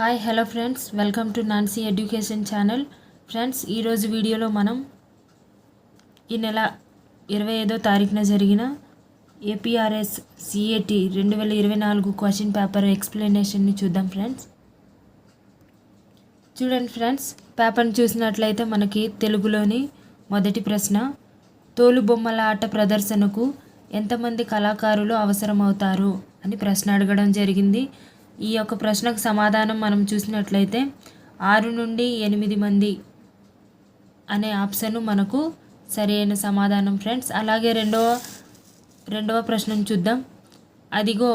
Hi hello friends welcome to Nancy education channel friends ఈరోజు వీడియోలో మనం ఈ నెల ఇరవై ఐదో తారీఖున జరిగిన ఏపీఆర్ఎస్ సిఏటి రెండు వేల ఇరవై నాలుగు క్వశ్చన్ పేపర్ ఎక్స్ప్లెనేషన్ని చూద్దాం ఫ్రెండ్స్ చూడండి ఫ్రెండ్స్ పేపర్ని చూసినట్లయితే మనకి తెలుగులోని మొదటి ప్రశ్న తోలు బొమ్మల ఆట ప్రదర్శనకు ఎంతమంది కళాకారులు అవసరమవుతారు అని ప్రశ్న అడగడం జరిగింది. ఈ యొక్క ప్రశ్నకు సమాధానం మనం చూసినట్లయితే ఆరు నుండి ఎనిమిది మంది అనే ఆప్షన్ మనకు సరైన సమాధానం ఫ్రెండ్స్. అలాగే రెండవ రెండవ ప్రశ్నను చూద్దాం. అదిగో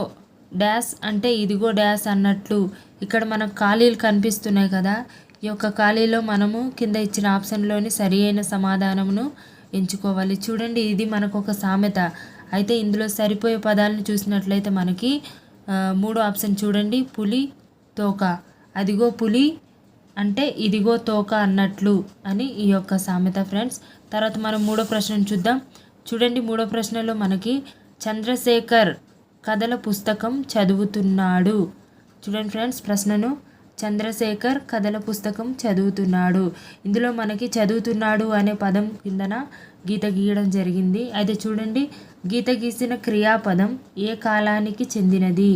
డ్యాష్ అంటే ఇదిగో డ్యాష్ అన్నట్లు ఇక్కడ మనకు ఖాళీలు కనిపిస్తున్నాయి కదా. ఈ యొక్క ఖాళీలో మనము కింద ఇచ్చిన ఆప్షన్లోని సరి అయిన సమాధానమును ఎంచుకోవాలి. చూడండి ఇది మనకు ఒక సామెత. అయితే ఇందులో సరిపోయే పదాలను చూసినట్లయితే మనకి మూడో ఆప్షన్ చూడండి. పులి తోక. అదిగో పులి అంటే ఇదిగో తోక అన్నట్లు అని ఈ యొక్క సామెత ఫ్రెండ్స్. తర్వాత మనం మూడో ప్రశ్నను చూద్దాం. చూడండి మూడో ప్రశ్నలో మనకి చంద్రశేఖర్ కథల పుస్తకం చదువుతున్నాడు. చూడండి ఫ్రెండ్స్ ప్రశ్నను. చంద్రశేఖర్ కథల పుస్తకం చదువుతున్నాడు. ఇందులో మనకి చదువుతున్నాడు అనే పదం కిందన గీత గీయడం జరిగింది. అయితే చూడండి గీత గీసిన క్రియాపదం ఏ కాలానికి చెందినది?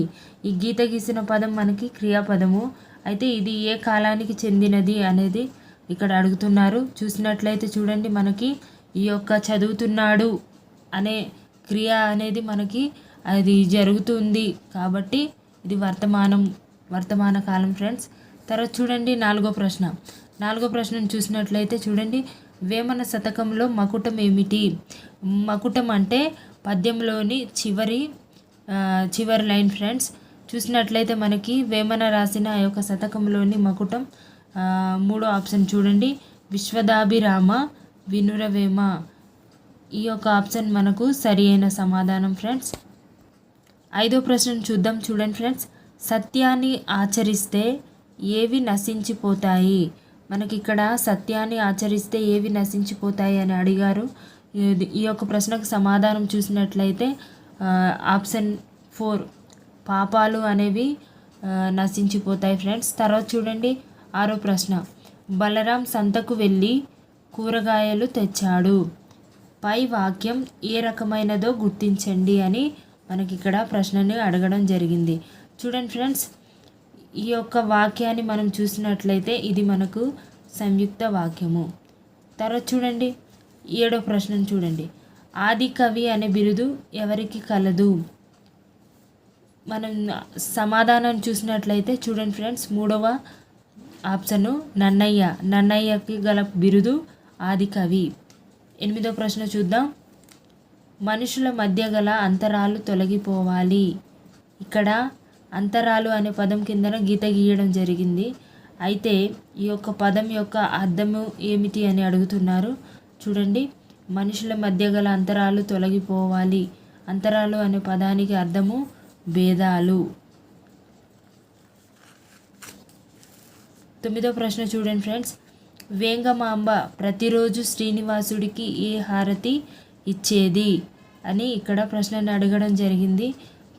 ఈ గీత గీసిన పదం మనకి క్రియాపదము. అయితే ఇది ఏ కాలానికి చెందినది అనేది ఇక్కడ అడుగుతున్నారు. చూసినట్లయితే చూడండి మనకి ఈ యొక్క చదువుతున్నాడు అనే క్రియ అనేది మనకి అది జరుగుతుంది కాబట్టి ఇది వర్తమానం వర్తమాన కాలం ఫ్రెండ్స్ తర్వాత చూడండి నాలుగో ప్రశ్న. నాలుగో ప్రశ్నను చూసినట్లయితే చూడండి వేమన శతకంలో మకుటం ఏమిటి? మకుటం అంటే పద్యంలోని చివరి చివరి లైన్ ఫ్రెండ్స్ చూసినట్లయితే మనకి వేమన రాసిన ఆ యొక్క శతకంలోని మకుటం మూడో ఆప్షన్ చూడండి. విశ్వదాభిరామ వినురవేమ. ఈ యొక్క ఆప్షన్ మనకు సరి అయిన సమాధానం ఫ్రెండ్స్ ఐదో ప్రశ్న చూద్దాం చూడండి ఫ్రెండ్స్ సత్యాన్ని ఆచరిస్తే ఏవి నశించిపోతాయి? మనకి ఇక్కడ సత్యాన్ని ఆచరిస్తే ఏవి నశించిపోతాయి అని అడిగారు. ఈ యొక్క ప్రశ్నకు సమాధానం చూసినట్లయితే ఆప్షన్ ఫోర్ పాపాలు అనేవి నశించిపోతాయి ఫ్రెండ్స్. తర్వాత చూడండి ఆరో ప్రశ్న. బలరాం సంతకు వెళ్ళి కూరగాయలు తెచ్చాడు. పై వాక్యం ఏ రకమైనదో గుర్తించండి అని మనకి ఇక్కడ ప్రశ్నని అడగడం జరిగింది. చూడండి ఫ్రెండ్స్ ఈ యొక్క వాక్యాన్ని మనం చూసినట్లయితే ఇది మనకు సంయుక్త వాక్యము. తర్వాత చూడండి ఏడో ప్రశ్నను చూడండి. ఆది కవి అనే బిరుదు ఎవరికి కలదు? మనం సమాధానం చూసినట్లయితే చూడండి ఫ్రెండ్స్ మూడవ ఆప్షను నన్నయ్య. నన్నయ్యకి గల బిరుదు ఆది కవి. ఎనిమిదో ప్రశ్న చూద్దాం. మనుషుల మధ్య గల అంతరాలు తొలగిపోవాలి. ఇక్కడ అంతరాలు అనే పదం కిందన గీత గీయడం జరిగింది. అయితే ఈ యొక్క పదం యొక్క అర్థము ఏమిటి అని అడుగుతున్నారు. చూడండి. మనుషుల మధ్య గల అంతరాలు తొలగిపోవాలి. అంతరాలు అనే పదానికి అర్థము భేదాలు. తొమ్మిదో ప్రశ్న చూడండి ఫ్రెండ్స్. వేంగమాంబ ప్రతిరోజు శ్రీనివాసుడికి ఏ హారతి ఇచ్చేది అని ఇక్కడ ప్రశ్నను అడగడం జరిగింది.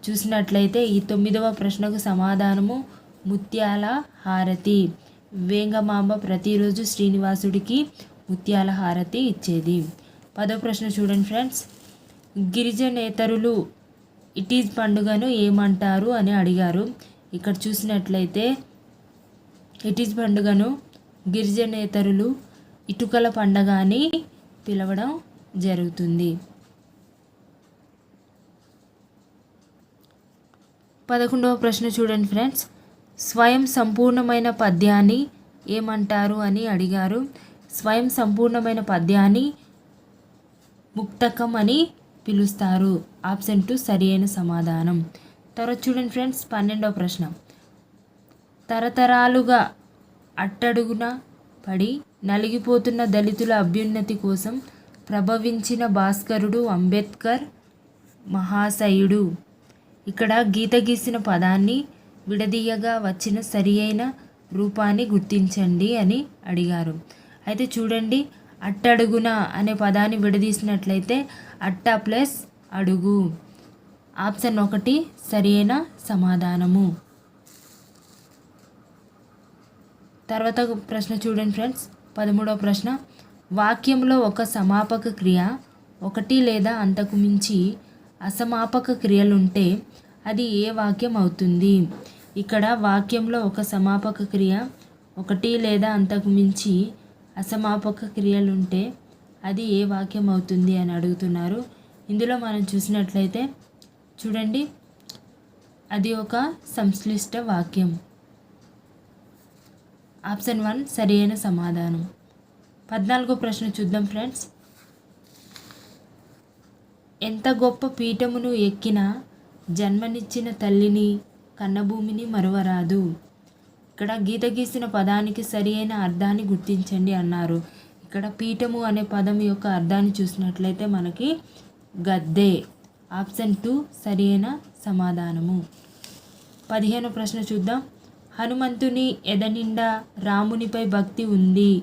చూసినట్లయితే ఈ తొమ్మిదవ ప్రశ్నకు సమాధానము ముత్యాల హారతి. వేంగమాంబ ప్రతిరోజు శ్రీనివాసుడికి ముత్యాల హారతి ఇచ్చేది. పదో ప్రశ్న చూడండి ఫ్రెండ్స్. గిరిజనేతరులు ఇటీజ్ పండుగను ఏమంటారు అని అడిగారు. ఇక్కడ చూసినట్లయితే ఇటీజ్ పండుగను గిరిజనేతరులు ఇటుకల పండగ అని పిలవడం జరుగుతుంది. పదకొండవ ప్రశ్న చూడండి ఫ్రెండ్స్. స్వయం సంపూర్ణమైన పద్యాన్ని ఏమంటారు అని అడిగారు. స్వయం సంపూర్ణమైన పద్యాన్ని ముక్తకం అని పిలుస్తారు. ఆప్షన్ టు సరి అయిన సమాధానం. తర్వాత చూడండి ఫ్రెండ్స్ పన్నెండవ ప్రశ్న. తరతరాలుగా అట్టడుగున పడి నలిగిపోతున్న దళితుల అభ్యున్నతి కోసం ప్రభవించిన భాస్కరుడు అంబేద్కర్ మహాశయుడు. ఇక్కడ గీత గీసిన పదాన్ని విడదీయగా వచ్చిన సరి అయిన రూపాన్ని గుర్తించండి అని అడిగారు. అయితే చూడండి అట్టడుగున అనే పదాన్ని విడదీసినట్లయితే అట్ట ప్లస్ అడుగు. ఆప్షన్ ఒకటి సరైన సమాధానము. తర్వాత ప్రశ్న చూడండి ఫ్రెండ్స్. పదమూడవ ప్రశ్న వాక్యంలో ఒక సమాపక క్రియ ఒకటి లేదా అంతకు మించి అసమాపక క్రియలుంటే అది ఏ వాక్యం అవుతుంది ఇక్కడ వాక్యంలో ఒక సమాపక క్రియ ఒకటి లేదా అంతకు మించి అసమాపక క్రియలుంటే అది ఏ వాక్యం అవుతుంది అని అడుగుతున్నారు. ఇందులో మనం చూసినట్లయితే చూడండి అది ఒక సంశ్లిష్ట వాక్యం. ఆప్షన్ వన్ సరైన సమాధానం. పద్నాలుగో ప్రశ్న చూద్దాం ఫ్రెండ్స్. ఎంత గొప్ప పీఠమును ఎక్కినా జన్మనిచ్చిన తల్లిని కన్నభూమిని మరువరాదు. ఇక్కడ గీత గీసిన పదానికి సరి అయిన అర్థాన్ని గుర్తించండి అన్నారు. ఇక్కడ పీఠము అనే పదం యొక్క అర్థాన్ని చూసినట్లయితే మనకి గద్దె ఆప్షన్ టూ సరి అయిన సమాధానము. పదిహేను ప్రశ్న చూద్దాం. హనుమంతుని ఎదనిండా రామునిపై భక్తి ఉంది?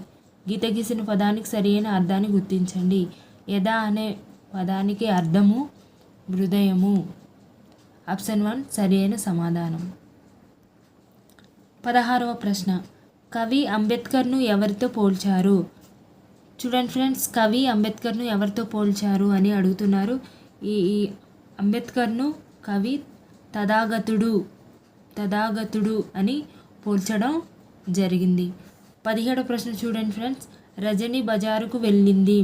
గీత గీసిన పదానికి సరైన అర్థాన్ని గుర్తించండి. ఎద అనే పదానికి అర్థము హృదయము. ఆప్షన్ వన్ సరైన సమాధానం. పదహారవ ప్రశ్న. కవి అంబేద్కర్ను ఎవరితో పోల్చారు? చూడండి ఫ్రెండ్స్ కవి అంబేద్కర్ను ఎవరితో పోల్చారు అని అడుగుతున్నారు. ఈ ఈ అంబేద్కర్ను కవి తథాగతుడు తథాగతుడు అని పోల్చడం జరిగింది. పదిహేడవ ప్రశ్న చూడండి ఫ్రెండ్స్. రజని బజారుకు వెళ్ళింది.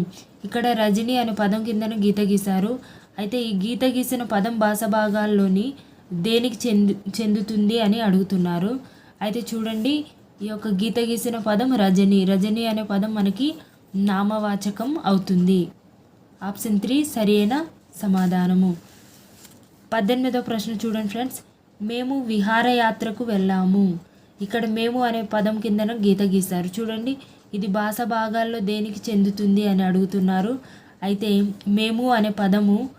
ఇక్కడ రజని అనే పదం కిందన గీత గీశారు. అయితే ఈ గీత గీసిన పదం భాష భాగాల్లోని దేనికి చెందు చెందుతుంది అని అడుగుతున్నారు. అయితే చూడండి ఈ యొక్క గీత గీసిన పదం రజని. రజని అనే పదం మనకి నామవాచకం అవుతుంది. ఆప్షన్ త్రీ సరైన సమాధానము. పద్దెనిమిదో ప్రశ్న చూడండి ఫ్రెండ్స్. మేము విహారయాత్రకు వెళ్ళాము. ఇక్కడ మేము అనే పదం కిందన గీత గీశారు. చూడండి ఇది భాష భాగాల్లో దేనికి చెందుతుంది అని అడుగుతున్నారు. అయితే మేము అనే పదము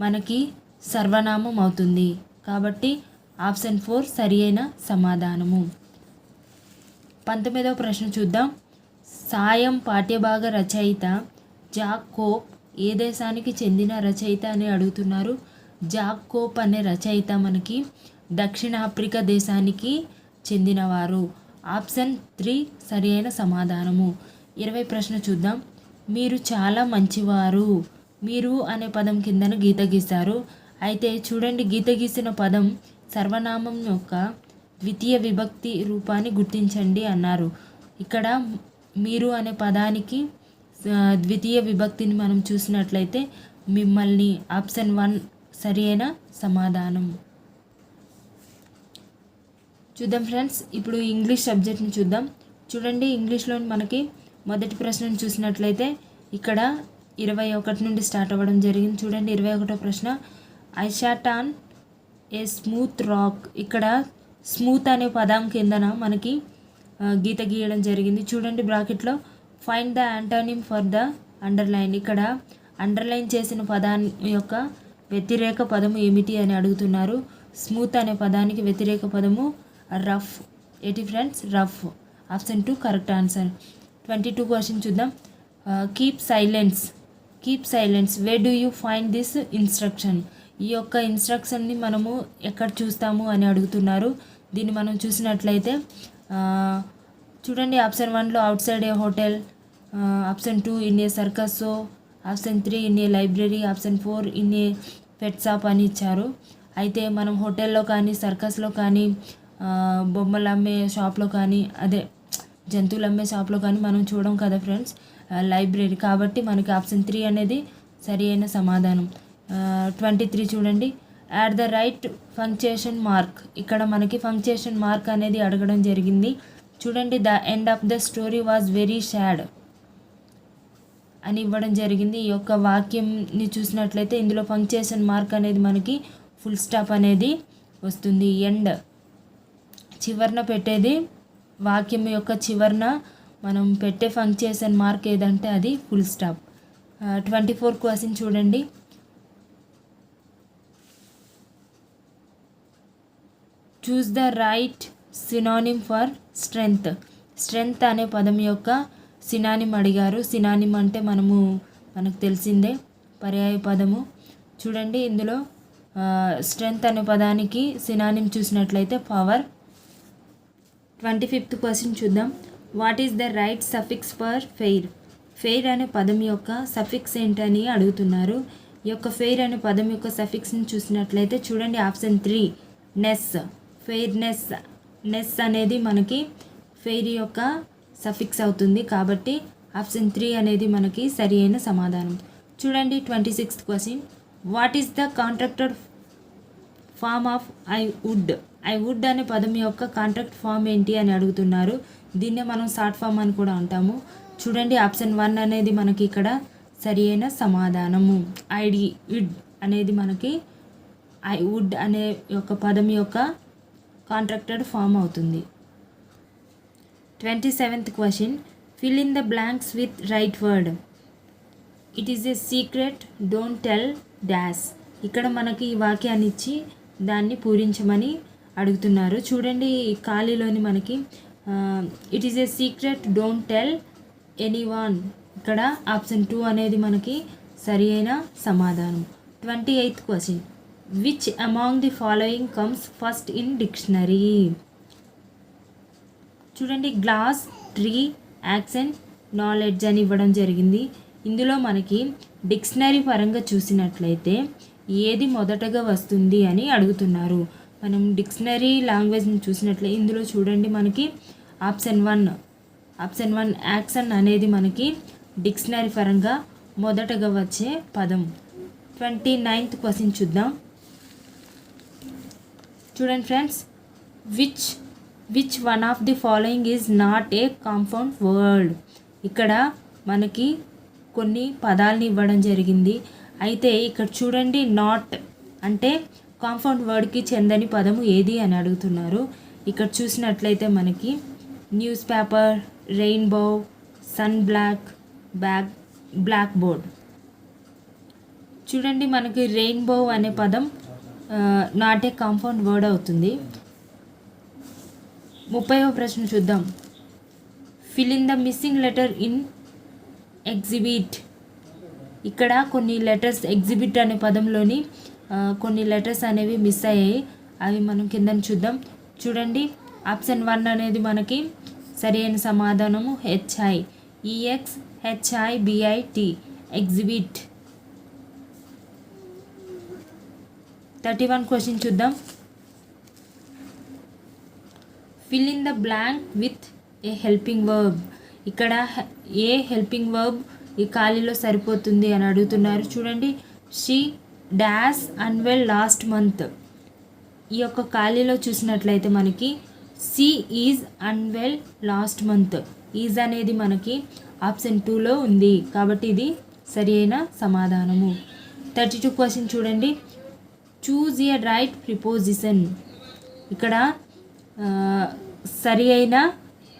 మనకి సర్వనామం అవుతుంది. కాబట్టి ఆప్షన్ ఫోర్ సరియైన సమాధానము. పంతొమ్మిదవ ప్రశ్న చూద్దాం. సాయం పాఠ్యభాగ రచయిత జాక్ కోప్ ఏ దేశానికి చెందిన రచయిత అని అడుగుతున్నారు. జాక్ కోప్ అనే రచయిత మనకి దక్షిణాఫ్రికా దేశానికి చెందినవారు. ఆప్షన్ త్రీ సరి అయిన సమాధానము. ఇరవై ప్రశ్న చూద్దాం. మీరు చాలా మంచివారు. మీరు అనే పదం కిందన గీత గీశారు. అయితే చూడండి గీత గీసిన పదం సర్వనామం యొక్క ద్వితీయ విభక్తి రూపాన్ని గుర్తించండి అన్నారు. ఇక్కడ మీరు అనే పదానికి ద్వితీయ విభక్తిని మనం చూసినట్లయితే మిమ్మల్ని ఆప్షన్ వన్ సరి అయిన సమాధానం. చూద్దాం ఫ్రెండ్స్. ఇప్పుడు ఇంగ్లీష్ సబ్జెక్ట్ని చూద్దాం. చూడండి ఇంగ్లీష్లో మనకి మొదటి ప్రశ్నను చూసినట్లయితే ఇక్కడ ఇరవై ఒకటి నుండి స్టార్ట్ అవ్వడం జరిగింది. చూడండి ఇరవై ఒకటో ప్రశ్న. I shot on a smooth rock ఇక్కడ స్మూత్ అనే పదం కిందన మనకి గీత గీయడం జరిగింది. చూడండి బ్రాకెట్లో find the antonym for the underline ఇక్కడ అండర్లైన్ చేసిన పదాన్ని యొక్క వ్యతిరేక పదము ఏమిటి అని అడుగుతున్నారు. స్మూత్ అనే పదానికి వ్యతిరేక పదము రఫ్. ఏటి friends rough. Option two correct answer. Twenty two question చూద్దాం. Keep silence keep silence where do you find this instruction ఈ యొక్క ఇన్స్ట్రక్షన్ని మనము ఎక్కడ చూస్తాము అని అడుగుతున్నారు. దీన్ని మనం చూసినట్లయితే చూడండి ఆప్షన్ వన్లో outside a hotel option two in a circus option three in a library option four in a pet shop అని ఇచ్చారు. అయితే మనం హోటల్లో కానీ సర్కస్లో కానీ బొమ్మలు అమ్మే షాప్లో కానీ అదే జంతువులు అమ్మే షాప్లో కానీ మనం చూడం కదా ఫ్రెండ్స్ లైబ్రరీ కాబట్టి మనకి ఆప్షన్ త్రీ అనేది సరి అయిన సమాధానం. ట్వంటీ త్రీ చూడండి. At the right punctuation mark ఇక్కడ మనకి ఫంక్చేషన్ మార్క్ అనేది అడగడం జరిగింది. చూడండి the end of the story was very sad అని ఇవ్వడం జరిగింది. ఈ యొక్క వాక్యంని చూసినట్లయితే ఇందులో ఫంక్చేషన్ మార్క్ అనేది మనకి ఫుల్ స్టాప్ అనేది వస్తుంది. ఎండ్ చివరన పెట్టేది. వాక్యం యొక్క చివరన మనం పెట్టే ఫంక్షన్ మార్క్ ఏదంటే అది full stop. Twenty four question చూడండి. Choose the right synonym for strength. Strength అనే పదం యొక్క సినానిమ్ అడిగారు. సినానిమ్ అంటే మనము మనకు తెలిసిందే పర్యాయ పదము. చూడండి ఇందులో స్ట్రెంగ్త్ అనే పదానికి సినానిమ్ చూసినట్లయితే పవర్ ట్వంటీ ఫిఫ్త్ క్వశ్చన్ చూద్దాం. What is the right suffix for fair fair అనే పదం యొక్క సఫిక్స్ ఏంటని అడుగుతున్నారు. ఈ యొక్క ఫెయిర్ అనే పదం యొక్క సఫిక్స్ని చూసినట్లయితే చూడండి option three ness fairness ness అనేది మనకి ఫెయిర్ యొక్క సఫిక్స్ అవుతుంది కాబట్టి ఆప్షన్ త్రీ అనేది మనకి సరి అయిన సమాధానం. చూడండి twenty sixth question. What is the contracted form of I would. I would అనే పదం యొక్క కాంట్రాక్ట్ ఫామ్ ఏంటి అని అడుగుతున్నారు. దీన్నే మనం షార్ట్ ఫామ్ అని కూడా అంటాము. చూడండి ఆప్షన్ వన్ అనేది మనకి ఇక్కడ సరి అయిన సమాధానము ఐడి వుడ్ అనేది మనకి ఐ వుడ్ అనే యొక్క పదం యొక్క కాంట్రాక్టెడ్ ఫామ్ అవుతుంది. Twenty seventh question. Fill in the blanks with right word. It is a secret don't tell dash. ఇక్కడ మనకి ఈ వాక్యాన్ని ఇచ్చి దాన్ని పూరించమని అడుగుతున్నారు. చూడండి ఖాళీలోని మనకి it is a secret don't tell anyone ఇక్కడ ఆప్షన్ టూ అనేది మనకి సరి అయిన సమాధానం. Twenty eighth question which among the following comes first in dictionary చూడండి గ్లాస్ ట్రీ యాక్సెంట్ నాలెడ్జ్ అని ఇవ్వడం జరిగింది. ఇందులో మనకి డిక్షనరీ పరంగా చూసినట్లయితే ఏది మొదటగా వస్తుంది అని అడుగుతున్నారు. మనం డిక్షనరీ లాంగ్వేజ్ని చూసినట్లయితే ఇందులో చూడండి మనకి option one option one action అనేది మనకి డిక్షనరీ పరంగా మొదటగా వచ్చే పదం. ట్వంటీ నైన్త్ క్వశ్చన్ చూద్దాం. చూడండి friends which which one of the following is not a compound word? ఇక్కడ మనకి కొన్ని పదాలని ఇవ్వడం జరిగింది. అయితే ఇక్కడ చూడండి నాట్ అంటే కాంపౌండ్ వర్డ్కి చెందని పదము ఏది అని అడుగుతున్నారు. ఇక్కడ చూసినట్లయితే మనకి newspaper rainbow sun black back blackboard చూడండి మనకి రెయిన్బో అనే పదం నాట్ ఏ కాంపౌండ్ వర్డ్ అవుతుంది. ముప్పైవ ప్రశ్న చూద్దాం. Fill in the missing letter in exhibit ఇక్కడ కొన్ని లెటర్స్ ఎగ్జిబిట్ అనే పదంలోని కొన్ని లెటర్స్ అనేవి మిస్ అయ్యాయి. అవి మనం కింద చూద్దాం. చూడండి. ఆప్షన్ వన్ అనేది మనకి సరైన సమాధానము H I E X H I B I T exhibit thirty one question చూద్దాం. Fill in the blank with a helping verb ఇక్కడ ఏ హెల్పింగ్ వర్బ్ ఈ ఖాళీలో సరిపోతుంది అని అడుగుతున్నారు. చూడండి she dash unwell last month ఈ యొక్క ఖాళీలో చూసినట్లయితే మనకి she is unwell last month is అనేది మనకి ఆప్షన్ టూలో ఉంది. కాబట్టి ఇది సరి అయిన సమాధానము. థర్టీ టూ క్వశ్చన్ చూడండి. చూజ్ ఏ రైట్ ప్రిపోజిషన్ ఇక్కడ సరి అయిన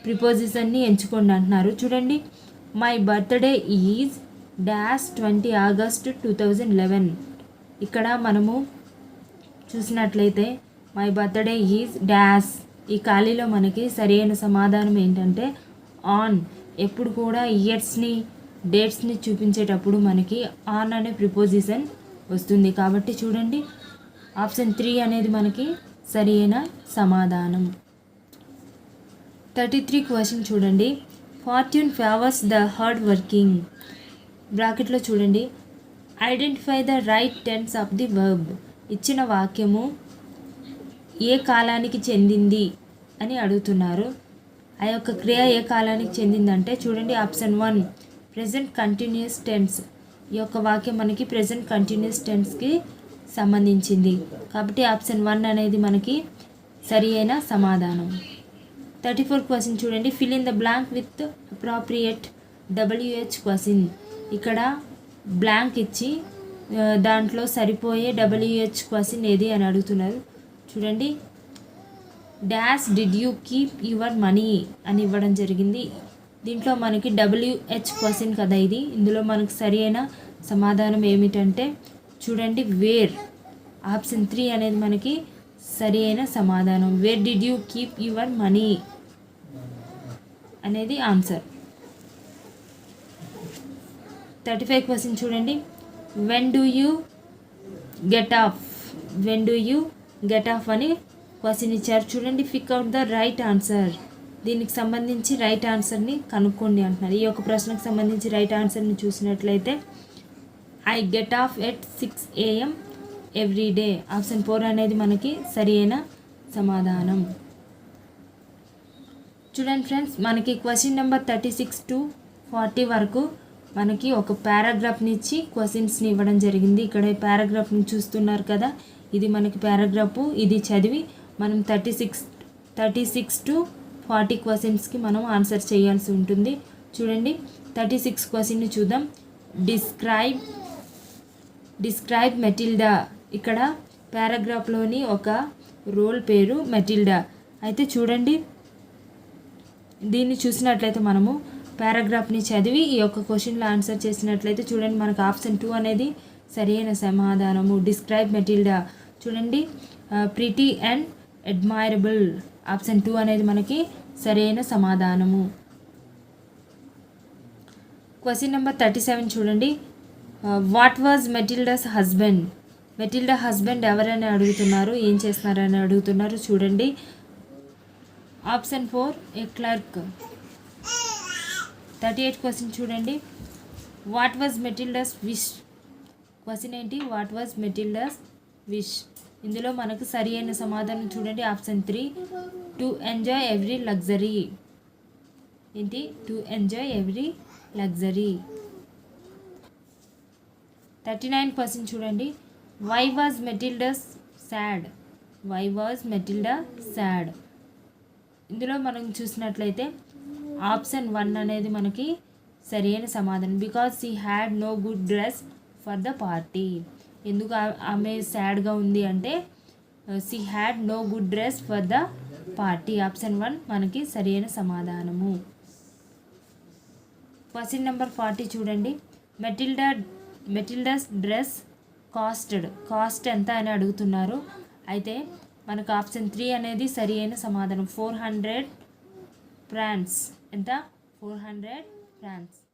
ప్రిపోజిషన్ని ఎంచుకోండి అంటున్నారు. చూడండి my birthday is dash twenty August two thousand eleven ఇక్కడ మనము చూసినట్లయితే మై బర్త్డే ఈజ్ డాష్ ఈ ఖాళీలో మనకి సరైన సమాధానం ఏంటంటే ఆన్ ఎప్పుడు కూడా ఇయర్స్ని డేట్స్ని చూపించేటప్పుడు మనకి ఆన్ అనే ప్రిపోజిషన్ వస్తుంది. కాబట్టి చూడండి ఆప్షన్ త్రీ అనేది మనకి సరైన సమాధానం. థర్టీ త్రీ క్వశ్చన్ చూడండి. Fortune favours the hard working బ్రాకెట్లో చూడండి. Identify the right tense of the verb ఇచ్చిన వాక్యము ఏ కాలానికి చెందింది అని అడుగుతున్నారు. ఆ యొక్క క్రియ ఏ కాలానికి చెందిందంటే చూడండి option one present continuous tense ఈ యొక్క వాక్యం మనకి ప్రజెంట్ కంటిన్యూస్ టెన్స్కి సంబంధించింది. కాబట్టి ఆప్షన్ వన్ అనేది మనకి సరి అయిన సమాధానం. థర్టీ ఫోర్ క్వశ్చన్ చూడండి fill in the blank with appropriate W H question ఇక్కడ బ్లాంక్ ఇచ్చి దాంట్లో సరిపోయే డబ్ల్యూహెచ్ క్వశ్చన్ ఏది అని అడుగుతున్నారు. చూడండి. Dash did you keep your money అని ఇవ్వడం జరిగింది. దీంట్లో మనకి డబ్ల్యూహెచ్ క్వశ్చన్ కదా ఇది. ఇందులో మనకు సరి అయిన సమాధానం ఏమిటంటే చూడండి వేర్ ఆప్షన్ త్రీ అనేది మనకి సరి అయిన సమాధానం. Where did you keep your money అనేది ఆన్సర్. థర్టీ ఫైవ్ క్వశ్చన్ చూడండి. When do you get off when do you get off అని క్వశ్చన్ ఇచ్చారు. చూడండి pick out the right answer దీనికి సంబంధించి రైట్ ఆన్సర్ని కనుక్కోండి అంటున్నారు. ఈ యొక్క ప్రశ్నకు సంబంధించి రైట్ ఆన్సర్ని చూసినట్లయితే I get off at six AM every day option four అనేది మనకి సరి అయిన సమాధానం. చూడండి ఫ్రెండ్స్ మనకి question number thirty six to forty వరకు మనకి ఒక పారాగ్రాఫ్ని ఇచ్చి క్వశ్చన్స్ని ఇవ్వడం జరిగింది. ఇక్కడ పారాగ్రాఫ్ని చూస్తున్నారు కదా? ఇది మనకి పారాగ్రాఫ్ ఇది చదివి మనం thirty six thirty six to forty క్వశ్చన్స్కి మనం ఆన్సర్ చేయాల్సి ఉంటుంది. చూడండి థర్టీ సిక్స్ క్వశ్చన్ని చూద్దాం. డిస్క్రైబ్ డిస్క్రైబ్ మెటిల్డా ఇక్కడ పారాగ్రాఫ్లోని ఒక రోల్ పేరు మెటిల్డా అయితే చూడండి దీన్ని చూసినట్లయితే మనము పారాగ్రాఫ్ని చదివి ఈ యొక్క క్వశ్చన్లో ఆన్సర్ చేసినట్లయితే చూడండి మనకు ఆప్షన్ టూ అనేది సరైన సమాధానము. డిస్క్రైబ్ మెటిల్డా చూడండి pretty and admirable. Option two అనేది మనకి సరైన సమాధానము. క్వశ్చన్ నెంబర్ థర్టీ సెవెన్ చూడండి. What was Matilda's husband? Matilda husband ఎవరని అడుగుతున్నారు? ఏం చేస్తున్నారని అడుగుతున్నారు? చూడండి. Option four a clerk? Thirty eight question చూడండి. What was Matilda's wish question ఏంటి? వాట్ వాజ్ మెటిల్డస్ విష్ ఇందులో మనకు సరి అయిన సమాధానం చూడండి. Option three to enjoy every luxury ఏంటి? To enjoy every luxury thirty nine question చూడండి. Why was Matilda's sad why was Matilda sad ఇందులో మనం చూసినట్లయితే ఆప్షన్ వన్ అనేది మనకి సరైన సమాధానం. Because she had no good dress for the party ఎందుకు ఆమె సాడ్గా ఉంది అంటే she had no good dress for the party option one మనకి సరైన సమాధానము. క్వశ్చన్ నెంబర్ ఫార్టీ చూడండి. Matilda Matilda's dress costed cost ఎంత అని అడుగుతున్నారు. అయితే మనకు ఆప్షన్ త్రీ అనేది సరి అయిన సమాధానం. Four hundred francs. ఎంత? Four hundred francs.